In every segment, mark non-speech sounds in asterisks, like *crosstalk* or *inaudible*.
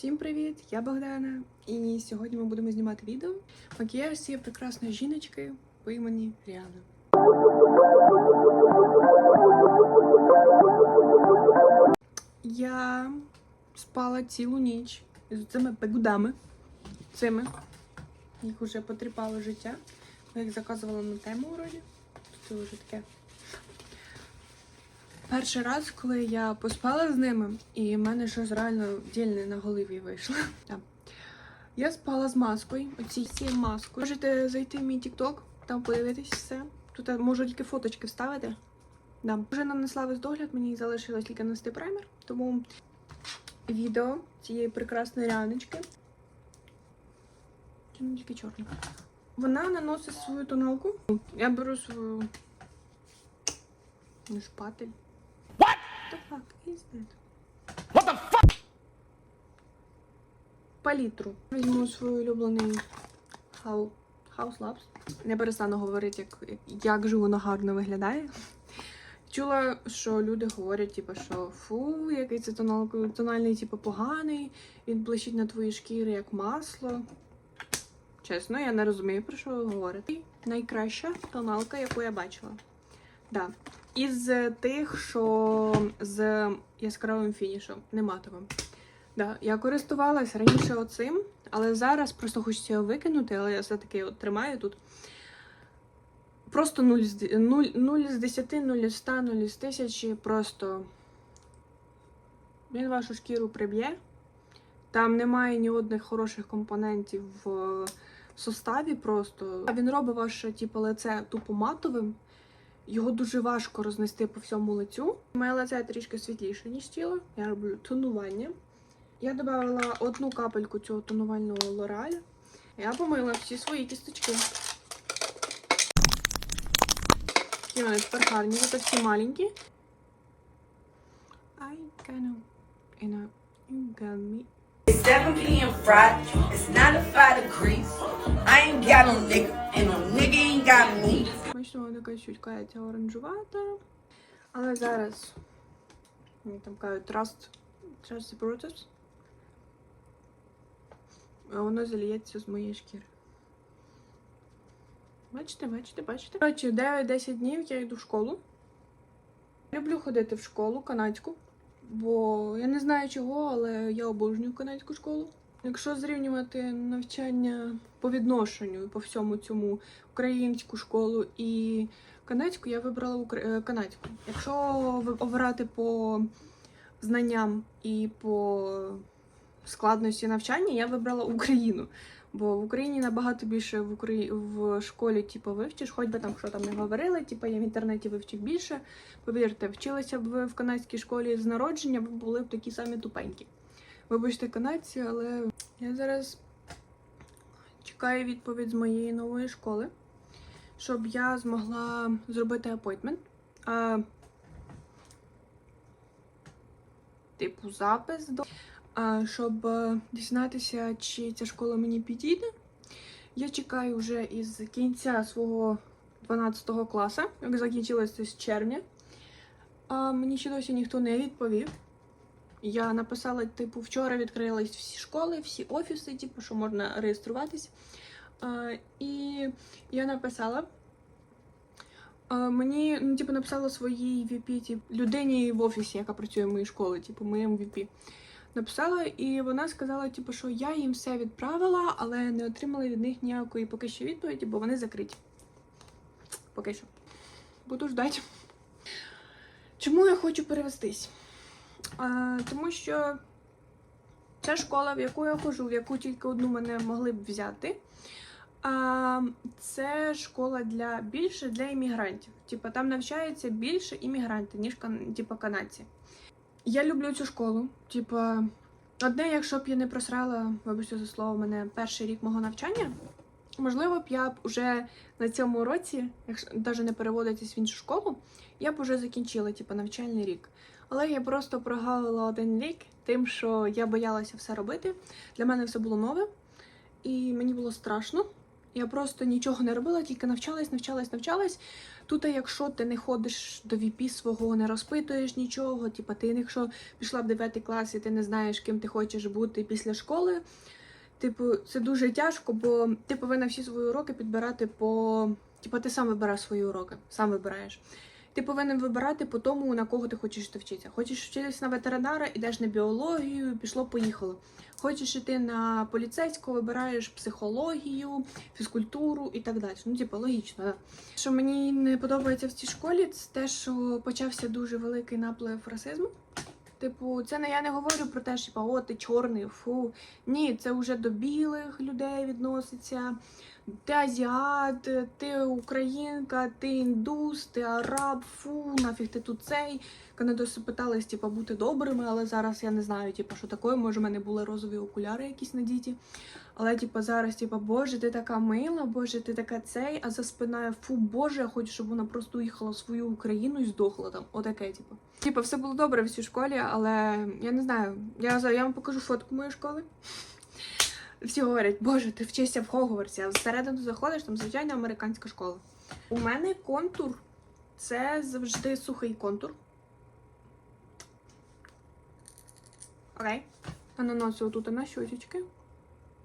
Всім привіт! Я Богдана, і сьогодні ми будемо знімати відео макіяж цієї прекрасної жіночки по імені Ріана. Я спала цілу ніч з цими пегудами. Цими. Їх вже потріпало життя. Я їх заказувала на тему вроді. Це вже таке. Перший раз, коли я поспала з ними, і в мене щось реально дільне на голові вийшло. *laughs* Я спала з маскою, оцій цією маскою. Можете зайти в мій TikTok, там подивитись все. Тут я можу тільки фоточки вставити. Да. Вже нанесла весь догляд, мені залишилось тільки нанести праймер, тому відео цієї прекрасної ряночки. Чи тільки чорна. Вона наносить свою тоналку. Я беру свою шпатель. The fuck is that? What the fuck? Палітру. Візьму свій улюблений How... House Labs. Не перестану говорити, як, як же воно гарно виглядає. Чула, що люди говорять, типу, що фу, який це тонал, тональний, типу, поганий, він блищить на твої шкіри як масло. Чесно, я не розумію, про що ви говорите. Найкраща тоналка, яку я бачила. Да. Із тих, що з яскравим фінішем, не матовим. Да, я користувалась раніше оцим, але зараз просто хочеться його викинути, але я все-таки тримаю тут. Просто 0 з 0, 0 з 10, 0 з 100, 0 з 1000. Просто він вашу шкіру приб'є. Там немає ні одних хороших компонентів в составі просто. Він робить ваше типу, лице тупо матовим. Його дуже важко рознести по всьому лицю. Моє лице трішки світліше, ніж тіло. Я роблю тонування. Я додала одну капельку цього тонувального лораля. Я помила всі свої кісточки. Такі вони тепер гарні, це всі маленькі. I kinda, you know, you got me. It's 7 p.m. Friday. It's not a five degrees. I ain't got no nigga, and no nigga ain't got me. Бачимо, вона така чутка ця оранжувата. Але зараз мені там кажуть Trust, Trust. А воно заліється з моєї шкіри. Бачите, бачите, бачите? Коротше, 9-10 днів я йду в школу. Люблю ходити в школу канадську, бо я не знаю чого, але я обожнюю канадську школу. Якщо зрівнювати навчання по відношенню по всьому цьому українську школу і канадську, я вибрала е, канадську. Якщо обирати по знанням і по складності навчання, я вибрала Україну. Бо в Україні набагато більше в Украї... в школі, типу, вивчиш, хоч би там що там не говорили, типу, я в інтернеті вивчив більше. Повірте, вчилися б ви в канадській школі з народження, ви були б такі самі тупенькі. Вибачте, канадці, але я зараз чекаю відповідь з моєї нової школи, щоб я змогла зробити апойтмент. А, типу, запис до. А, щоб е, дізнатися, чи ця школа мені підійде. Я чекаю вже із кінця свого 12 класу, як закінчилося з червня. А, мені ще досі ніхто не відповів. Я написала, типу, вчора відкрились всі школи, всі офіси, типу, що можна реєструватись. І я написала. Мені, ну, типу, написала своїй VP, типу, людині в офісі, яка працює в моїй школі, типу, моєму VP. Написала, і вона сказала, типу, що я їм все відправила, але не отримала від них ніякої поки що відповіді, бо вони закриті. Поки що. Буду ждати. Чому я хочу перевестись? Тому що ця школа, в яку я ходжу, в яку тільки одну мене могли б взяти. Це школа для більше для іммігрантів. Типа там навчається більше іммігрантів, ніж типа канадці. Я люблю цю школу. Типа, одне, якщо б я не просрала, вибачте за слово, мене перший рік мого навчання, можливо б я б уже на цьому році, якщо навіть не переводитись в іншу школу, я б уже закінчила типу, навчальний рік. Але я просто прогавила один рік тим, що я боялася все робити. Для мене все було нове, і мені було страшно. Я просто нічого не робила, тільки навчалась, навчалась, навчалась. Тут, якщо ти не ходиш до ВІПі свого, не розпитуєш нічого, типа ти, якщо пішла в 9 клас і ти не знаєш, ким ти хочеш бути після школи, типу, це дуже тяжко, бо ти повинна всі свої уроки підбирати по. Типа, ти сам вибираєш свої уроки, сам вибираєш. Ти повинен вибирати по тому, на кого ти хочеш йти вчитися. Хочеш вчитися на ветеринара, ідеш на біологію, пішло, поїхало. Хочеш іти на поліцейського, вибираєш психологію, фізкультуру і так далі. Ну, типу, логічно, да. Що мені не подобається в цій школі, це те, що почався дуже великий наплив расизму. Типу, це не я не говорю про те, що типу, о, ти чорний, фу. Ні, це вже до білих людей відноситься. Ти азіат, ти українка, ти індус, ти араб, фу, нафіг ти тут цей. Вони досі питались, типу, бути добрими, але зараз я не знаю, типу, що таке. Може, в мене були розові окуляри якісь надіті. Але, типу, зараз, типу, боже, ти така мила, боже, ти така цей, а за спиною, фу, боже, я хочу, щоб вона просто уїхала в свою Україну і здохла там. Отаке, типу. Типу, все було добре в цій школі, але я не знаю. Я, я вам покажу фотку моєї школи. Всі говорять, боже, ти вчишся в Хогвартсі, а всередину заходиш, там звичайна американська школа. У мене контур це завжди сухий контур. Окей. Я наношу тут на щочечки.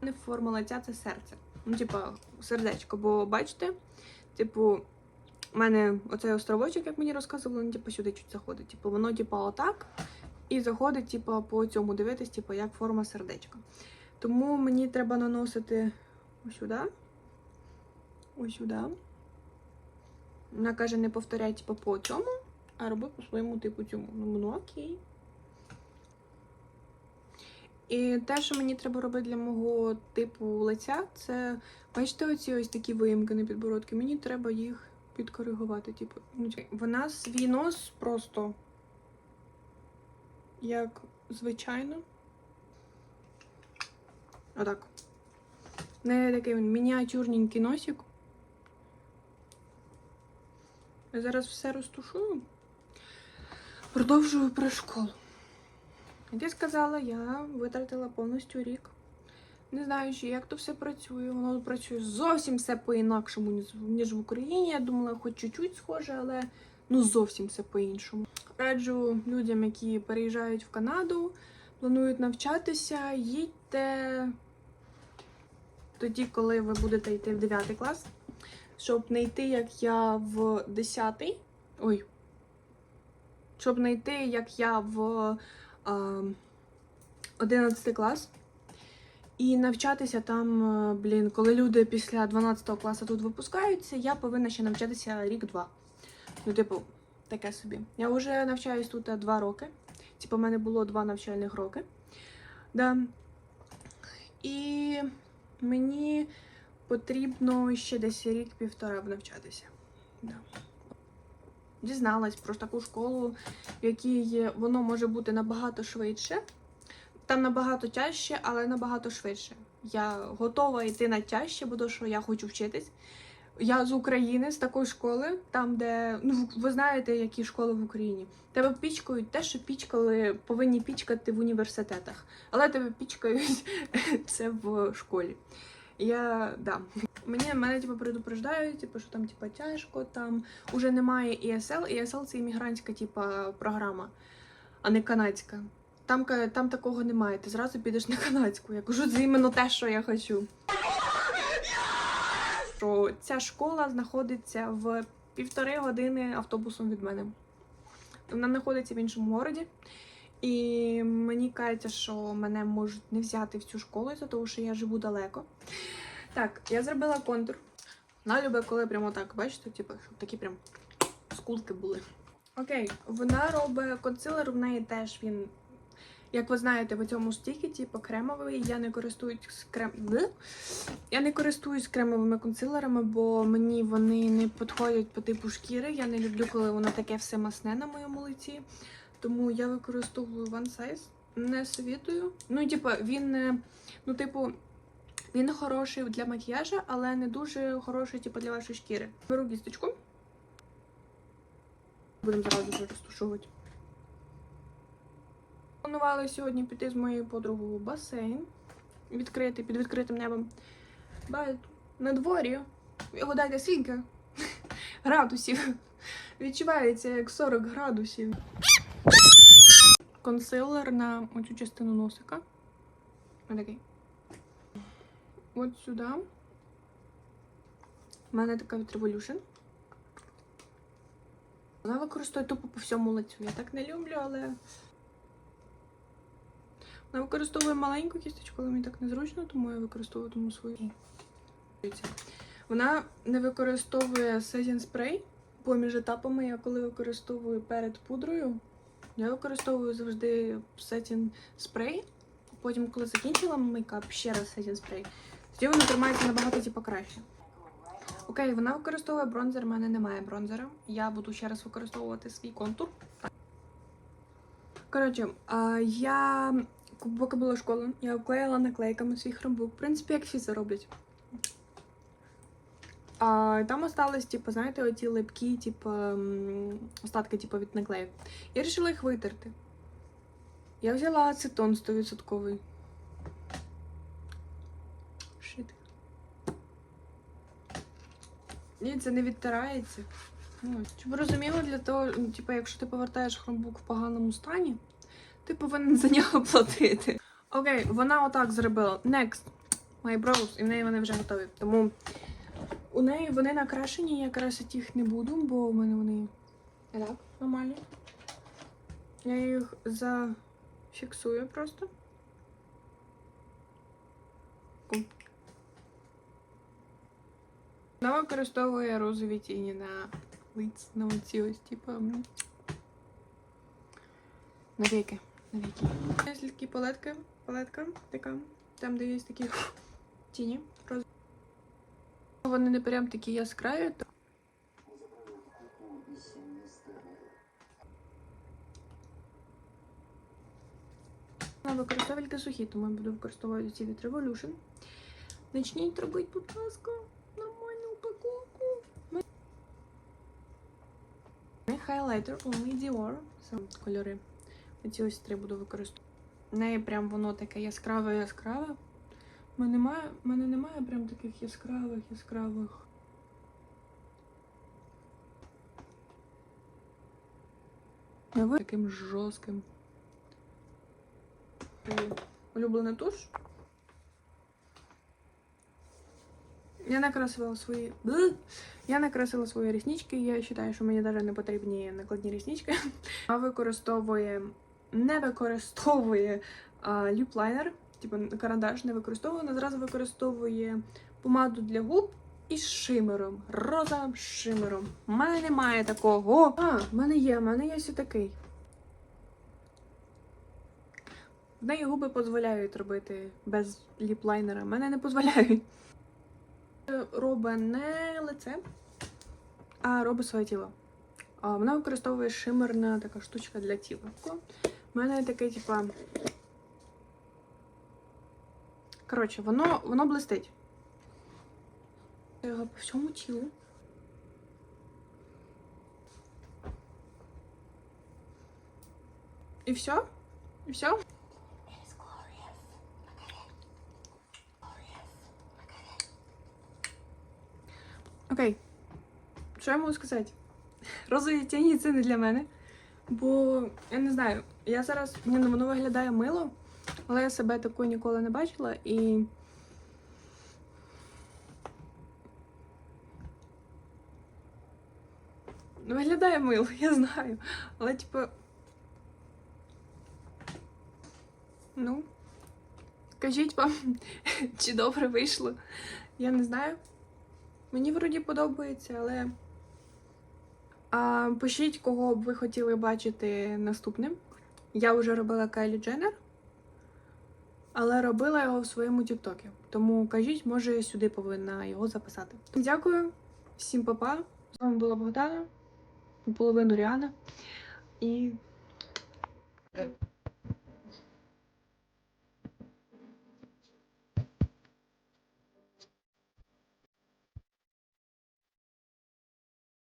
Не форма лиця це серце. Ну, типа, сердечко, бо бачите, типу, у мене оцей островочок, як мені розказували, ну, типу, сюди чуть заходить. Типу, воно, типу, отак. І заходить, типу, по цьому дивитись, типу, як форма сердечка. Тому мені треба наносити ось сюди. Ось сюди. Вона каже, не повторяй, типу, по цьому, а роби по своєму типу цьому. Ну, ну окей. І те, що мені треба робити для мого типу лиця, це бачите, оці ось такі виїмки на підбородки. Мені треба їх підкоригувати. Типу, ну, вона свій нос просто як звичайно. Отак. Не такий мініатюрненький носик. Я зараз все розтушую. Продовжую про школу. Як я сказала, я витратила повністю рік. Не знаю, ще, як то все працює. Воно працює зовсім все по-інакшому, ніж в Україні. Я думала, хоч чуть-чуть схоже, але ну зовсім все по-іншому. Раджу людям, які переїжджають в Канаду, планують навчатися, їдьте тоді, коли ви будете йти в 9 клас, щоб не йти, як я в 10. Ой. Щоб не йти, як я в а, 11 клас. І навчатися там, е, блін, коли люди після 12 класу тут випускаються, я повинна ще навчатися рік-два. Ну, типу, таке собі. Я вже навчаюсь тут е, два роки. Типу, в мене було два навчальних роки. Да. І мені потрібно ще десь рік-півтора навчатися. Да. Дізналась про таку школу, в якій воно може бути набагато швидше. Там набагато тяжче, але набагато швидше. Я готова йти на тяжче, бо то, що я хочу вчитись. Я з України, з такої школи, там, де ну ви знаєте, які школи в Україні. Тебе пічкають те, що пічкали, повинні пічкати в університетах, але тебе пічкають *laughs* це в школі. Я да. Мені мене типу, предупреждають, типу, що там типу, тяжко, там уже немає ESL. ESL це іммігрантська типу, програма, а не канадська. Там, там такого немає. Ти зразу підеш на канадську. Я кажу, це іменно те, що я хочу. Що ця школа знаходиться в півтори години автобусом від мене. Вона знаходиться в іншому городі. І мені кажеться, що мене можуть не взяти в цю школу, того, що я живу далеко. Так, я зробила контур. Вона любить, коли прямо так, бачите, типу, щоб такі прям скулки були. Окей, вона робить консилер, в неї теж він. Як ви знаєте, в цьому стікі, типу, кремовий. Я не користуюсь крем... Я не користуюсь кремовими консилерами, бо мені вони не підходять по типу шкіри. Я не люблю, коли воно таке все масне на моєму лиці. Тому я використовую One Size. Не совітую. Ну, типу, він, е, ну, типу, він хороший для макіяжу, але не дуже хороший, типу, для вашої шкіри. Беру кісточку. Будемо зразу вже розтушувати. Планували сьогодні піти з моєю подругою в басейн. Відкритий, під відкритим небом. But на дворі. Гадайте, скільки *laughs* градусів. Відчувається як 40 градусів. Консилер на оцю частину носика. Отакий. От сюди. У мене така від. Вона використовує тупо по всьому лицю. Я так не люблю, але. Вона використовує маленьку кісточку, але мені так незручно, тому я використовую тому свою. Вона не використовує setting спрей поміж етапами. Я коли використовую перед пудрою, я використовую завжди setting спрей. Потім, коли закінчила мейкап, ще раз setting спрей. Тоді воно тримається набагато типу, краще. Окей, вона використовує бронзер, в мене немає бронзера. Я буду ще раз використовувати свій контур. Коротше, я поки була школа, я обклеїла наклейками свій хромбук. В принципі, як всі це роблять. А, там остались, типу, знаєте, оті липкі, типу, остатки типу, від наклеїв. Я вирішила їх витерти. Я взяла ацетон 100%. Шит. Ні, це не відтирається. Щоб ви розуміли, для того, ну, типу, якщо ти повертаєш хромбук в поганому стані, ти повинен за нього платити. Окей, вона отак зробила. Next. My brows, і в неї вони вже готові. Тому у неї вони накрашені, я красити їх не буду, бо у мене вони так нормальні. Я їх зафіксую просто. Вона використовує розові тіні на лиць, на оці ось, типу. м, На віки. На. Є такі палетки, палетка така, там, де є такі тіні. роз- Вони не прям такі яскраві. використовує тільки сухі, тому я буду використовувати ці від Revolution. Начніть робити, будь ласка, нормальну упаковку. Ми- Highlighter Only Dior. Це кольори. Оці ось три буду використовувати. В неї прям воно таке яскраве яскраве. У мене немає, прям таких яскравих, яскравих. Ви таким жорстким. Улюблена туш. Я накрасила свої. Я накрасила свої ріснички. Я вважаю, що мені навіть не потрібні накладні ріснички. *laughs* А використовує, не використовує а, ліплайнер, типу карандаш не використовує, вона зразу використовує помаду для губ із шимером, розовим шимером. У мене немає такого. А, в мене є, в мене є ось такий. В неї губи дозволяють робити без ліплайнера. Мене не дозволяють. Робить не лице, а робить своє тіло. Вона використовує шимерна така штучка для тіла. У мене таке, типа. Коротше, воно, воно блистить. Я його по всьому тілу. І все? І все? Окей. Що я можу сказати? Розові тіні це не для мене. Бо я не знаю, я зараз ні, ну, воно виглядає мило, але я себе такою ніколи не бачила і. Виглядає мило, я знаю. Але, типу. Ну. Кажіть вам, *laughs* чи добре вийшло. Я не знаю. Мені вроді подобається, але. Пишіть, кого б ви хотіли бачити наступним. Я вже робила Кайлі Дженнер, але робила його в своєму Тіктокі. Тому кажіть, може, сюди повинна його записати. Дякую, всім па-па. З вами була Богдана, половину Ріана. І